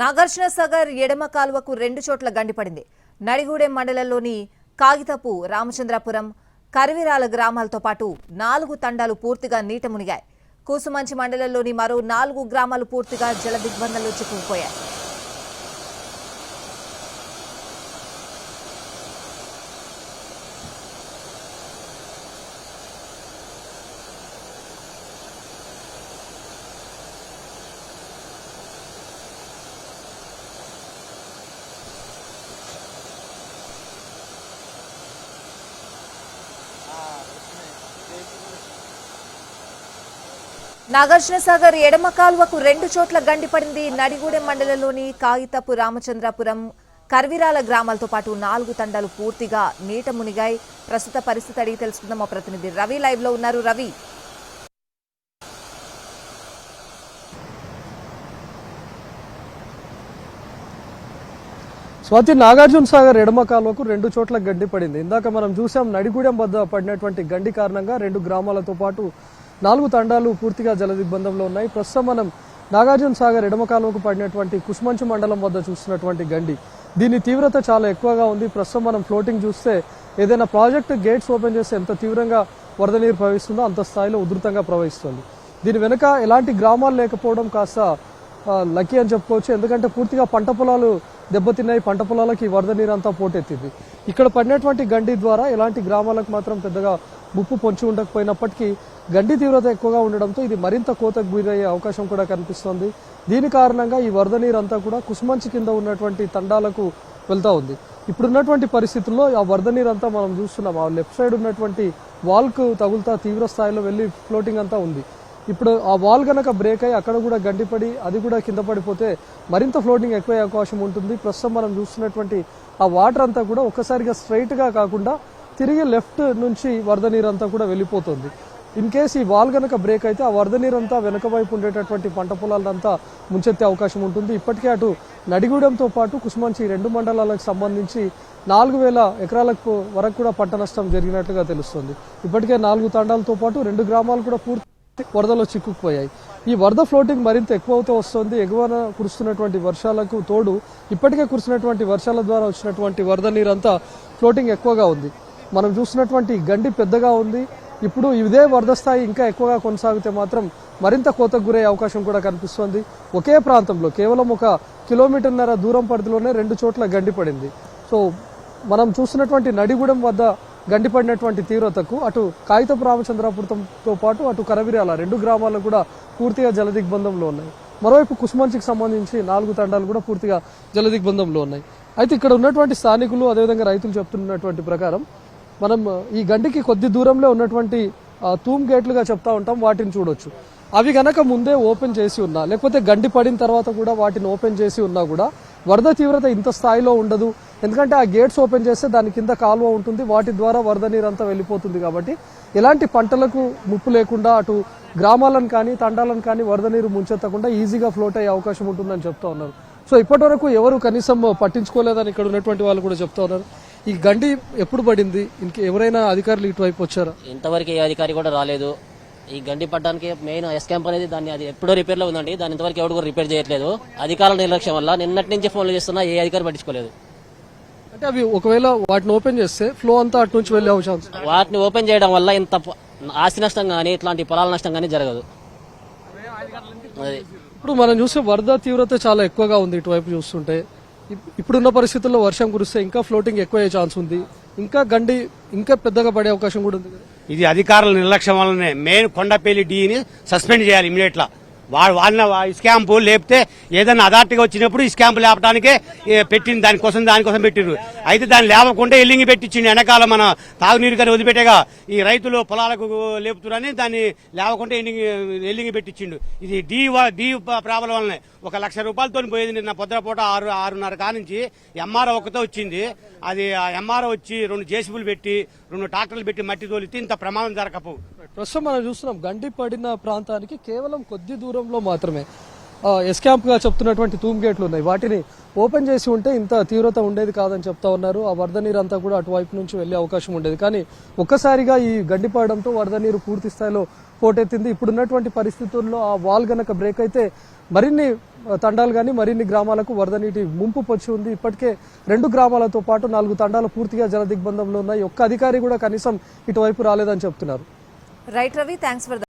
నాగార్జున సాగర్ ఎడమ కాలువకు రెండు చోట్ల గండిపడింది. నడిగూడెం మండలంలోని కాగితపు రామచంద్రాపురం కరివిరాల గ్రామాలతో పాటు నాలుగు తండాలు పూర్తిగా నీట మునిగాయి. కూసుమంచి మండలంలోని మరో నాలుగు గ్రామాలు పూర్తిగా జల దిగ్బంధంలో చిక్కుకుపోయాయి. నాగార్జునసాగర్ ఎడమ కాలువకు రెండు చోట్ల గండిపడింది నడిగూడెం మండలంలోని కాగితపు రామచంద్రాపురం కర్విరాల గ్రామాలతో పాటు నాలుగు తండాలు పూర్తిగా నీట మునిగాయి. ప్రస్తుత పరిస్థితి అడిగి తెలుసుకుందాం. మా ప్రతినిధి రవి లైవ్లో ఉన్నారు. రవి. స్వాతి నాగార్జున సాగర్ ఎడమ కాలువకు రెండు చోట్ల గడ్డి పడింది ఇందాక మనం చూసాం నడిగూడెం వద్ద పడినటువంటి గండి కారణంగా రెండు గ్రామాలతో పాటు నాలుగు తండాలు పూర్తిగా జలదిగ్బంధంలో ఉన్నాయి. ప్రస్తుతం మనం నాగార్జున సాగర్ ఎడమ కాలువకు పడినటువంటి కుష్మంచు మండలం వద్ద చూస్తున్నటువంటి గండి. దీని తీవ్రత చాలా ఎక్కువగా ఉంది. ప్రస్తుతం మనం ఫ్లోటింగ్ చూస్తే ఏదైనా ప్రాజెక్ట్ గేట్స్ ఓపెన్ చేస్తే ఎంత తీవ్రంగా వరద నీరు ప్రవహిస్తుందో అంత స్థాయిలో ఉధృతంగా ప్రవహిస్తుంది. దీని వెనుక ఎలాంటి గ్రామాలు లేకపోవడం కాస్త లక్కీ అని చెప్పుకోవచ్చు. ఎందుకంటే పూర్తిగా పంట పొలాలు దెబ్బతిన్నాయి. పంట పొలాలకి వరద నీరు అంతా పోటెత్తింది. ఇక్కడ పడినటువంటి గండి ద్వారా ఎలాంటి గ్రామాలకు మాత్రం పెద్దగా ముప్పు పొంచి ఉండకపోయినప్పటికీ గండి తీవ్రత ఎక్కువగా ఉండడంతో ఇది మరింత కోతకు గురయ్యే అవకాశం కూడా కనిపిస్తోంది. దీని కారణంగా ఈ వరద నీరు అంతా కూడా కుసుమంచి కింద ఉన్నటువంటి తండాలకు వెళ్తా ఉంది. ఇప్పుడున్నటువంటి పరిస్థితుల్లో ఆ వరద నీరంతా మనం చూస్తున్నాం. ఆ లెఫ్ట్ సైడ్ ఉన్నటువంటి వాల్కు తగులుతా తీవ్ర స్థాయిలో వెళ్ళి ఫ్లోటింగ్ అంతా ఉంది. ఇప్పుడు ఆ వాల్ గనక బ్రేక్ అయ్యి అక్కడ కూడా గండిపడి అది కూడా కింద పడిపోతే మరింత ఫ్లోటింగ్ ఎక్కువ అవకాశం ఉంటుంది. ప్రస్తుతం మనం చూస్తున్నటువంటి ఆ వాటర్ అంతా కూడా ఒక్కసారిగా స్ట్రైట్గా కాకుండా తిరిగి లెఫ్ట్ నుంచి వరద నీరు అంతా కూడా వెళ్ళిపోతుంది. ఇన్ కేస్ ఈ వాల్ గనక బ్రేక్ అయితే ఆ వరద నీరంతా వెనక వైపు ఉండేటటువంటి పంట పొలాలంతా ముంచెత్తే అవకాశం ఉంటుంది. ఇప్పటికే అటు నడిగూడెంతో పాటు కుసుమంచి రెండు మండలాలకు సంబంధించి నాలుగు వేల ఎకరాలకు వరకు కూడా పంట నష్టం జరిగినట్లుగా తెలుస్తుంది. ఇప్పటికే నాలుగు తండాలతో పాటు రెండు గ్రామాలు కూడా పూర్తి వరదలో చిక్కుకుపోయాయి. ఈ వరద ఫ్లోటింగ్ మరింత ఎక్కువ అవుతూ వస్తుంది. ఎగువన కురుస్తున్నటువంటి వర్షాలకు తోడు ఇప్పటికే కురిసినటువంటి వర్షాల ద్వారా వచ్చినటువంటి వరద నీరంతా ఫ్లోటింగ్ ఎక్కువగా ఉంది. మనం చూసినటువంటి గండి పెద్దగా ఉంది. ఇప్పుడు ఇదే వరద స్థాయి ఇంకా ఎక్కువగా కొనసాగితే మాత్రం మరింత కోతకు గురయ్యే అవకాశం కూడా కనిపిస్తోంది. ఒకే ప్రాంతంలో కేవలం ఒక కిలోమీటర్న్నర దూరం పరిధిలోనే రెండు చోట్ల గండి పడింది. సో మనం చూసినటువంటి నడిగూడెం వద్ద గండిపడినటువంటి తీవ్రతకు అటు కాగితపు రామచంద్రాపురంతో పాటు అటు కరవిరాల రెండు గ్రామాలు కూడా పూర్తిగా జలదిగ్బంధంలో ఉన్నాయి. మరోవైపు కుసుమంచికి సంబంధించి నాలుగు తండాలు కూడా పూర్తిగా జలదిగ్బంధంలో ఉన్నాయి. అయితే ఇక్కడ ఉన్నటువంటి స్థానికులు అదేవిధంగా రైతులు చెప్తున్నటువంటి ప్రకారం మనం ఈ గండికి కొద్ది దూరంలో ఉన్నటువంటి తూమ్ గేట్లుగా చెప్తా ఉంటాం వాటిని చూడొచ్చు. అవి గనక ముందే ఓపెన్ చేసి ఉన్నా లేకపోతే గండి పడిన తర్వాత కూడా వాటిని ఓపెన్ చేసి ఉన్నా కూడా వరద తీవ్రత ఇంత స్థాయిలో ఉండదు. ఎందుకంటే ఆ గేట్స్ ఓపెన్ చేస్తే దాని కింద కాలువ ఉంటుంది వాటి ద్వారా వరద నీరు అంతా వెళ్ళిపోతుంది కాబట్టి ఎలాంటి పంటలకు ముప్పు లేకుండా అటు గ్రామాలను కానీ తండాలను కానీ వరద నీరు ముంచెత్తకుండా ఈజీగా ఫ్లోట్ అయ్యే అవకాశం ఉంటుందని చెప్తా ఉన్నారు. సో ఇప్పటివరకు ఎవరు కనీసం పట్టించుకోలేదని ఇక్కడ ఉన్నటువంటి వాళ్ళు కూడా చెప్తా ఉన్నారు. ఈ గండి ఎప్పుడు పడింది? ఇంక ఎవరైనా అధికారులు ఇటువైపు వచ్చారా? ఇంతవరకు ఏ అధికారి కూడా రాలేదు. ఈ గండి పడ్డానికి మెయిన్ ఎస్ క్యాంప్ అనేది దాన్ని అది ఎప్పుడో రిపేర్లో ఉందండి. దాన్ని ఇంతవరకు ఎవరు కూడా రిపేర్ చేయట్లేదు. అధికారుల నిర్లక్ష్యం వల్ల నిన్నటి నుంచి ఫోన్లు చేస్తున్నా ఏ అధికారి పట్టించుకోలేదు. అంటే అవి ఒకవేళ వాటిని ఓపెన్ చేస్తే ఫ్లో అంతా అటు నుంచి వెళ్ళే ఛాన్స్ వాటిని ఓపెన్ చేయడం వల్ల ఇంత ఆస్తి నష్టం కానీ ఇట్లాంటి పొలాల నష్టం కానీ జరగదు. అది. ఇప్పుడు మనం చూసే వరద తీవ్రత చాలా ఎక్కువగా ఉంది ఇటువైపు చూస్తుంటే. ఇప్పుడున్న పరిస్థితుల్లో వర్షం కురిస్తే ఇంకా ఫ్లోటింగ్ ఎక్కువయ్యే ఛాన్స్ ఉంది. ఇంకా గండి ఇంకా పెద్దగా పడే అవకాశం కూడా ఉంది ఇది అధికారుల నిర్లక్ష్యం వల్లనే మెయిన్ కొండపల్లి డీని సస్పెండ్ చేయాలి ఇమీడియట్లా వాళ్ళు వాళ్ళ స్కాంపు లేపితే ఏదైనా అథారిటీగా వచ్చినప్పుడు ఈ స్కాంపు లేపడానికే పెట్టింది దానికోసం దానికోసం పెట్టిరు అయితే దాన్ని లేవకుండా ఎల్లింగి పెట్టించిండు. వెనకాల మన తాగునీరు కానీ వదిలిపెట్టేగా ఈ రైతులు పొలాలకు లేపుతురని దాన్ని లేవకుండా ఎల్లింగి ఎల్లింగి పెట్టించిండు. ఇది డీ డీ ప్రాబ్లం వల్లనే. ఒక లక్ష రూపాయలతో పోయేది నిన్న పొద్దుపూట ఆరు ఆరున్నర కానుంచి ఎంఆర్ఓ ఒకతో వచ్చింది. అది ఆ ఎంఆర్ఓ వచ్చి రెండు జేసీబులు పెట్టి రెండు ట్రాక్టర్లు పెట్టి మట్టి తోలితే ఇంత ప్రమాదం జరగకపోవు ప్రస్తుతం మనం చూస్తున్నాం గండి పడిన ప్రాంతానికి కేవలం కొద్ది దూరం దూరంలో మాత్రమే. ఎస్కాంప్గా చెప్తున్నటువంటి తూమ్ గేట్లు ఉన్నాయి. వాటిని ఓపెన్ చేసి ఉంటే ఇంత తీవ్రత ఉండేది కాదని చెప్తా ఉన్నారు. ఆ వరద నీరు అంతా కూడా అటువైపు నుంచి వెళ్ళే అవకాశం ఉండేది. కానీ ఒక్కసారిగా ఈ గడ్డి పడడంతో వరద నీరు పూర్తి స్థాయిలో పోటెత్తింది. ఇప్పుడున్నటువంటి పరిస్థితుల్లో ఆ వాల్ గనక బ్రేక్ అయితే మరిన్ని తండాలు కానీ మరిన్ని గ్రామాలకు వరద నీటి ముంపు పొచ్చి ఉంది. ఇప్పటికే రెండు గ్రామాలతో పాటు నాలుగు తండాలు పూర్తిగా జల దిగ్బంధంలో ఉన్నాయి. ఒక్క అధికారి కూడా కనీసం ఇటువైపు రాలేదని చెప్తున్నారు. Right Ravi thanks for